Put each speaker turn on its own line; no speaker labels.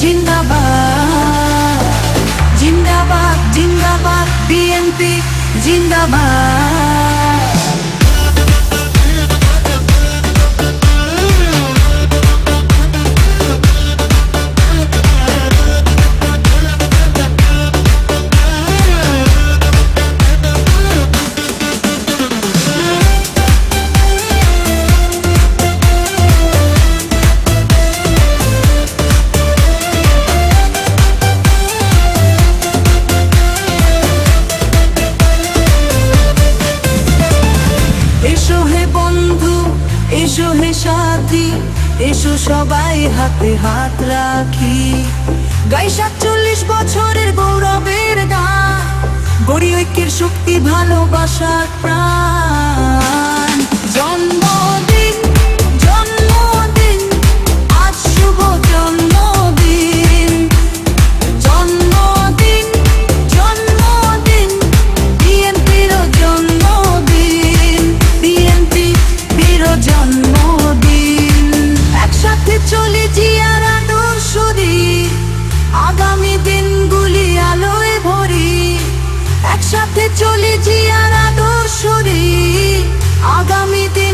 జిందాబాద్ జిందాబాద్ జిందాబాద్ BNP జిందాబాద్. এসো হে সাথী, এসো সবাই হাতে হাত রাখি। গাই সাতচল্লিশ বছরের গৌরবের গান, গড়ি ঐক্যের শক্তি, ভালোবাসার প্রাণ। একসাথে আর আদর্শরে আগামীতে